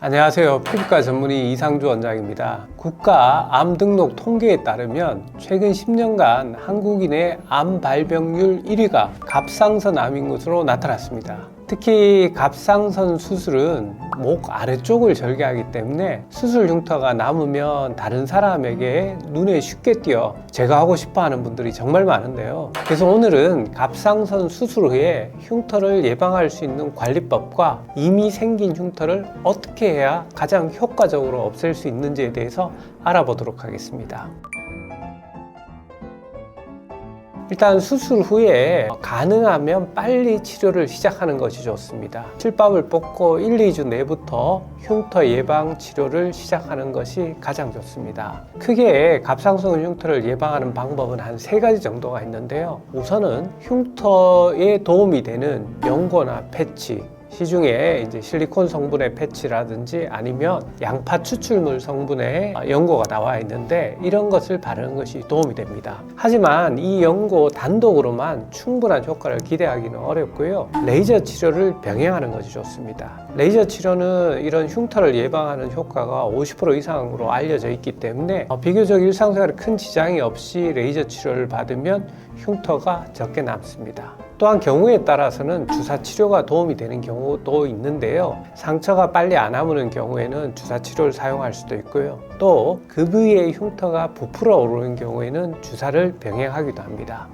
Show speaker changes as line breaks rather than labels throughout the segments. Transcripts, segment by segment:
안녕하세요. 피부과 전문의 이상주 원장입니다. 국가 암 등록 통계에 따르면 최근 10년간 한국인의 암 발병률 1위가 갑상선 암인 것으로 나타났습니다. 특히 갑상선 수술은 목 아래쪽을 절개하기 때문에 수술 흉터가 남으면 다른 사람에게 눈에 쉽게 띄어 제가 하고 싶어 하는 분들이 정말 많은데요. 그래서 오늘은 갑상선 수술 후에 흉터를 예방할 수 있는 관리법과 이미 생긴 흉터를 어떻게 해야 가장 효과적으로 없앨 수 있는지에 대해서 알아보도록 하겠습니다. 일단 수술 후에 가능하면 빨리 치료를 시작하는 것이 좋습니다. 실밥을 뽑고 1, 2주 내부터 흉터 예방 치료를 시작하는 것이 가장 좋습니다. 크게 갑상선 흉터를 예방하는 방법은 한 세 가지 정도가 있는데요. 우선은 흉터에 도움이 되는 연고나 패치, 시중에 이제 실리콘 성분의 패치라든지 아니면 양파 추출물 성분의 연고가 나와 있는데 이런 것을 바르는 것이 도움이 됩니다. 하지만 이 연고 단독으로만 충분한 효과를 기대하기는 어렵고요. 레이저 치료를 병행하는 것이 좋습니다. 레이저 치료는 이런 흉터를 예방하는 효과가 50% 이상으로 알려져 있기 때문에 어, 비교적 일상생활에 큰 지장이 없이 레이저 치료를 받으면 흉터가 적게 남습니다. 또한 경우에 따라서는 주사 치료가 도움이 되는 경우도 있는데요. 상처가 빨리 안 아무는 경우에는 주사 치료를 사용할 수도 있고요. 또 그 부위의 흉터가 부풀어 오르는 경우에는 주사를 병행하기도 합니다.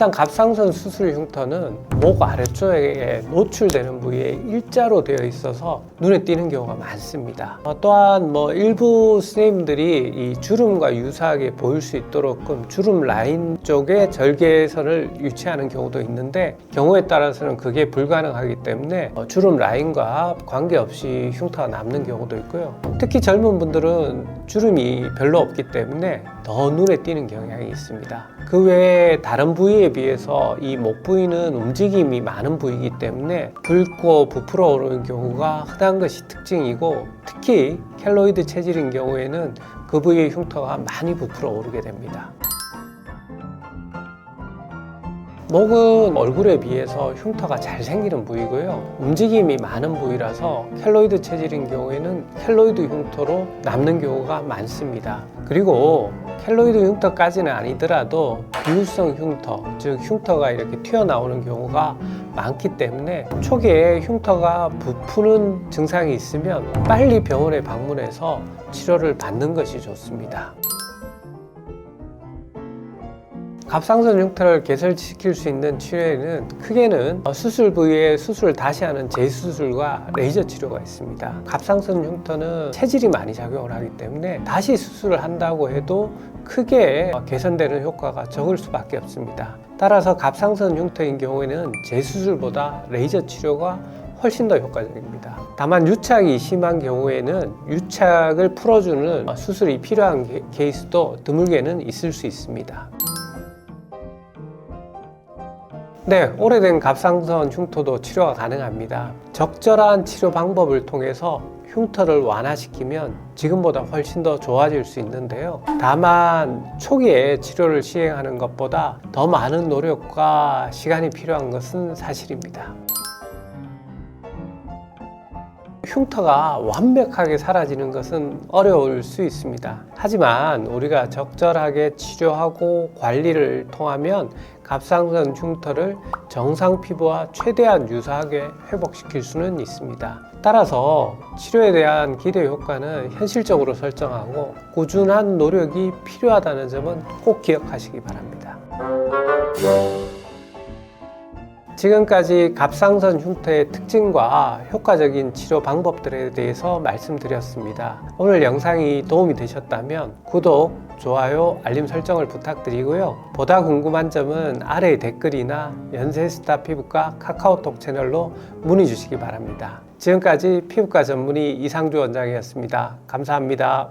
일단 갑상선 수술 흉터는 목 아래쪽에 노출되는 부위에 일자로 되어 있어서 눈에 띄는 경우가 많습니다. 어, 또한 뭐 일부 선생님들이 이 주름과 유사하게 보일 수 있도록 주름 라인 쪽에 절개선을 유치하는 경우도 있는데 경우에 따라서는 그게 불가능하기 때문에 어, 주름 라인과 관계없이 흉터가 남는 경우도 있고요. 특히 젊은 분들은 주름이 별로 없기 때문에 더 눈에 띄는 경향이 있습니다. 그 외에 다른 부위에 비해서 이 목 부위는 움직임이 많은 부위이기 때문에 붉고 부풀어 오르는 경우가 흔한 것이 특징이고 특히 켈로이드 체질인 경우에는 그 부위의 흉터가 많이 부풀어 오르게 됩니다. 목은 얼굴에 비해서 흉터가 잘 생기는 부위고요. 움직임이 많은 부위라서 켈로이드 체질인 경우에는 켈로이드 흉터로 남는 경우가 많습니다. 그리고 켈로이드 흉터까지는 아니더라도 비유성 흉터, 즉 흉터가 이렇게 튀어나오는 경우가 많기 때문에 초기에 흉터가 부푸는 증상이 있으면 빨리 병원에 방문해서 치료를 받는 것이 좋습니다. 갑상선 흉터를 개설시킬 수 있는 치료에는 크게는 수술 부위에 수술을 다시 하는 재수술과 레이저 치료가 있습니다. 갑상선 흉터는 체질이 많이 작용을 하기 때문에 다시 수술을 한다고 해도 크게 개선되는 효과가 적을 수밖에 없습니다. 따라서 갑상선 흉터인 경우에는 재수술보다 레이저 치료가 훨씬 더 효과적입니다. 다만 유착이 심한 경우에는 유착을 풀어주는 수술이 필요한 케이스도 드물게는 있을 수 있습니다. 네, 오래된 갑상선 흉터도 치료가 가능합니다. 적절한 치료 방법을 통해서 흉터를 완화시키면 지금보다 훨씬 더 좋아질 수 있는데요. 다만 초기에 치료를 시행하는 것보다 더 많은 노력과 시간이 필요한 것은 사실입니다. 흉터가 완벽하게 사라지는 것은 어려울 수 있습니다. 하지만 우리가 적절하게 치료하고 관리를 통하면 갑상선 흉터를 정상 피부와 최대한 유사하게 회복시킬 수는 있습니다. 따라서 치료에 대한 기대 효과는 현실적으로 설정하고 꾸준한 노력이 필요하다는 점은 꼭 기억하시기 바랍니다. 지금까지 갑상선 흉터의 특징과 효과적인 치료 방법들에 대해서 말씀드렸습니다. 오늘 영상이 도움이 되셨다면 구독, 좋아요, 알림 설정을 부탁드리고요. 보다 궁금한 점은 아래 댓글이나 연세스타 피부과 카카오톡 채널로 문의 주시기 바랍니다. 지금까지 피부과 전문의 이상주 원장이었습니다. 감사합니다.